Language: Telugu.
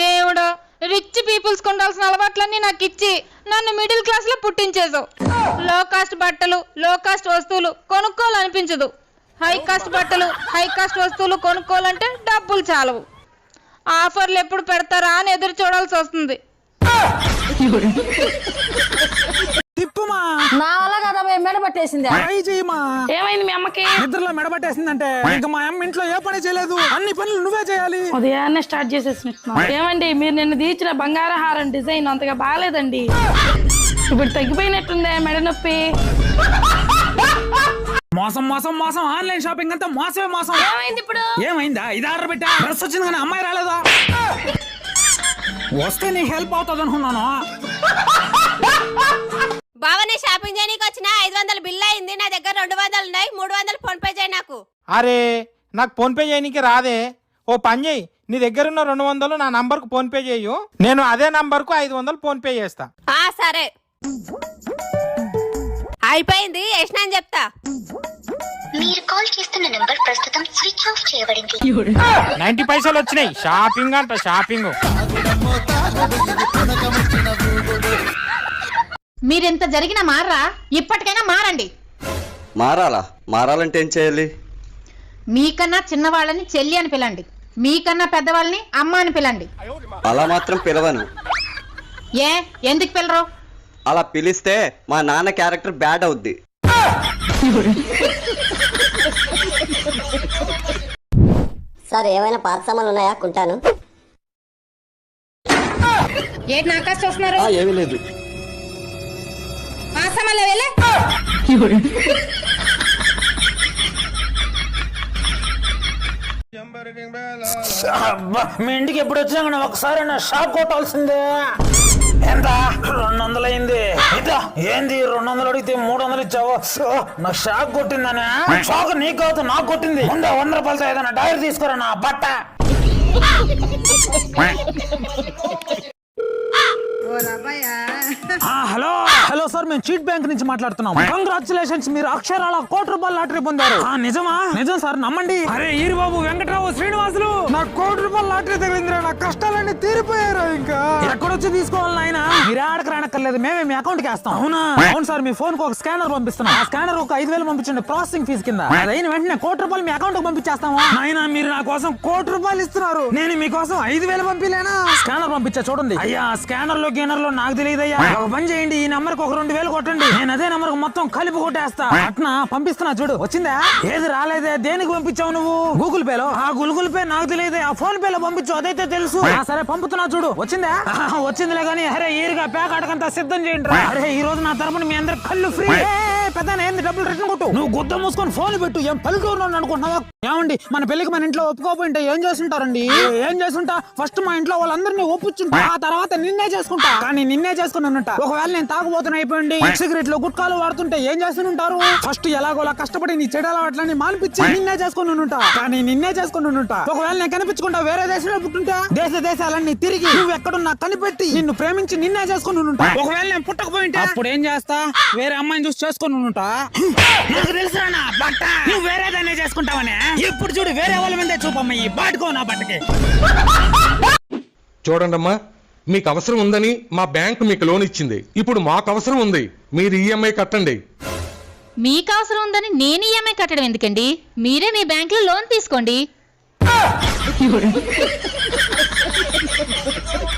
దేవుడా రిచ్ పీపుల్స్ కొండాల్సిన అలవాట్లన్నీ నాకు ఇచ్చి నన్ను మిడిల్ క్లాస్లో పుట్టించేసావు లో కాస్ట్ బట్టలు లో కాస్ట్ వస్తువులు కొనుక్కోవాలనిపించదు. హై కాస్ట్ బట్టలు హై కాస్ట్ వస్తువులు కొనుక్కోవాలంటే డబ్బులు చాలవు. ఆఫర్లు ఎప్పుడు పెడతారా అని ఎదురు చూడాల్సి వస్తుంది. తిప్పుమా? నా వల్ల కదా పోయి మెడ పట్టేసింది ట్రై చేయమా ఏమైంది మీ అమ్మకి? నిద్రలో మెడబట్టేసిందంటే ఇంకా మా అమ్మ ఇంట్లో ఏ పని చేయలేదు. అన్ని పనులు నువ్వే చేయాలి. ఉదయాన్నే స్టార్ట్ చేసేసినట్టున్నా ఏమండి మీరు నిన్న తీర్చిన బంగార హారం డిజైన్ అంతగా బాగాలేదండి? ఇప్పుడు తగ్గిపోయినట్టుందే మెడ నొప్పి. మోసం మోసం మోసం. ఆన్లైన్ షాపింగ్ అంతా మోసమే మోసం. ఏమైంది ఇప్పుడు? ఏమైందా? ఇది ఆర్డర్ పెట్టా? డ్రెస్ వచ్చింది కానీ అమ్మాయి రాలేదా? వస్తే నీకు హెల్ప్ అవుతుంది అనుకున్నాను బావనే షాపింగ్ చేయనీకి వచ్చిన ఐదు వందల బిల్ అయింది నా దగ్గర రెండు వందలు ఉన్నాయి మూడు వందలు ఫోన్ పే చేయి నాకు. అరే నాకు ఫోన్ పే చేయనీకి రాదే. ఓ పని చేయి నీ దగ్గర ఉన్న రెండు వందలు నా నంబర్కు ఫోన్ పే చేయు. నేను అదే నంబర్కు ఐదు వందలు ఫోన్ పే చేస్తా. ఆ సరే. అయిపోయింది వేసినా అని చెప్తా. మీరు కాల్ చేస్తున్న నంబర్ ప్రస్తుతం స్విచ్ ఆఫ్ చేయబడింది. నైన్టీ పైసలు వచ్చినాయి. షాపింగ్ అంట షాపింగ్. మీరెంత జరిగిన మారరా ఇప్పటికైనా మారండి. మారాలా? మారాలంటే ఏం చేయాలి? మీకన్నా చిన్నవాళ్ళని చెల్లి అని పిలండి. మీకన్నా పెద్దవాళ్ళని అమ్మ అని పిలండి. అలా మాత్రం పిలవను. ఏ? ఎందుకు పిల్లరు అలా పిలిస్తే మా నాన్న క్యారెక్టర్ బ్యాడ్ అవుద్ది. సార్ ఏమైనా పాత సామాన్లు ఉన్నాయా? కుంటాను. ఏంటి నాకాశ చూస్తున్నారు? ఏమీ లేదు. వెళ్ళే? మీ ఇంటికి ఎప్పుడు వచ్చినా కానీ ఒకసారి నా షాక్ కొట్టాల్సిందే. ఎంత రెండు వందలు అయింది ఇదా ఏంది? రెండు వందలు అడిగితే మూడు వందలు ఇచ్చావు? నా షాక్ కొట్టిందనే? షాక్ నీకు కాదు నాకు కొట్టింది. ముందు వంద రూపాయలతో ఏదైనా డైర్ తీసుకురా నా బట్ట. మేము చీట్ బ్యాంక్ నుంచి మాట్లాడుతున్నాం. కంగ్రాచులేషన్స్ మీరు అక్షరాల కోటి రూపాయల లాటరీ పొందారు. నిజమా? నిజం సార్ నమ్మండి. అరే బాబు వెంకట్రావు శ్రీనివాసులు. నా కోటి రూపాయల లాటరీ తగిలిందిరా నా కష్టాలన్నీ తీరిపోయారు ఇంకా. ఎక్కడొచ్చి తీసుకోవాలి నాయన. మీరు ఆడకు రానక్కర్లేదు మేమే మీ అకౌంట్కి వేస్తాం. అవునా? అవును సార్ మీ ఫోన్కు ఒక స్కానర్ పంపిస్తున్నాం. ఆ స్కానర్ ఒక ఐదు వేలు పంపించండి ప్రాసెసింగ్ ఫీజు కింద. అదైన వెంటనే కోటి రూపాయలు మీ అకౌంట్కు పంపించేస్తాము? నాయన మీరు నా కోసం కోటి రూపాయలు ఇస్తున్నారు. నేను మీకోసం ఐదు వేలు పంపిలేనా? స్కానర్ పంపించా చూడండి. అయ్యా స్కానర్లో గేనర్లో నాకు తెలియదు అయ్యా ఒక పని చేయండి ఈ నెంబర్కి ఒక రెండు వేలు కొట్టండి. నేను అదే నెంబర్కు మొత్తం కలిపి కొట్టేస్తా. అట్నా పంపిస్తున్నా చూడు. వచ్చిందా? ఏది రాలేదే దేనికి పంపించావు నువ్వు? గూగుల్ పే లో. ఆ గూగుల్ పే నాకు తెలియదు ఆ ఫోన్ పే లో పంపించు అదైతే తెలుసు. సరే పంపుతున్నా చూడు. వచ్చిందా? వచ్చిందిలే కానీ అరే ఈరుగా ప్యాక్ అడగంతా సిద్ధం చేయండి రా. అరే ఈ రోజు నా తరపున మీ అందరు కళ్ళు ఫ్రీ పెద్ద ఏంది డబ్బులు రిటర్న్ కొట్టు? నువ్వు గుద్ద మూసుకొని ఫోన్ పెట్టు. ఏం పల్లెటూరు అనుకుంటున్నావా? ఏమండి మన పెళ్ళికి మన ఇంట్లో ఒప్పుకోపోయింటే ఏం చేస్తుంటారండి ఏం చేస్తుంటా ఫస్ట్ మా ఇంట్లో వాళ్ళందరినీ ఒప్పుచుంటా. ఆ? తర్వాత నిన్నే చేసుకుంటా. కానీ నిన్నే చేసుకుని ఉంటా ఒకవేళ నేను తాగుబోతున్న అయిపోయింది సిగరెట్లు గుట్కాలు వాడుతుంటే ఏం చేస్తుంటారు ఫస్ట్ ఎలాగోలా కష్టపడి నీ చెడు అలవాట్లని మానిపించి నిన్నే చేసుకుని ఉంటా కానీ నిన్నే చేసుకుని ఉంటా ఒకవేళ నేను కనిపించుకుంటా వేరే దేశంలో పుట్టుంటా దేశ దేశాలన్నీ తిరిగి నువ్వు ఎక్కడున్నా కనిపెట్టి నిన్ను ప్రేమించి నిన్నే చేసుకుని ఉంటా ఒకవేళ నేను పుట్టకపోయింటే అప్పుడు ఏం చేస్తా? వేరే అమ్మాయిని చూసి చేసుకుని నాకు తెలుసు నా బట్ట. నువ్వు వేరే దాన్నే చేసుకుంటావనే? ఇప్పుడు చూడు వేరే వాళ్ళ మీదే చూపమ్మ ఈ బాటుకో నా బట్టకి. చూడండమ్మా మీకు అవసరం ఉందని మా బ్యాంక్ మీకు లోన్ ఇచ్చింది. ఇప్పుడు మాకు అవసరం ఉంది. మీరు ఈఎంఐ కట్టండి. మీకు అవసరం ఉందని నేను ఈఎంఐ కట్టడం ఎందుకండి? మీరే మీ బ్యాంక్లో లోన్ తీసుకోండి.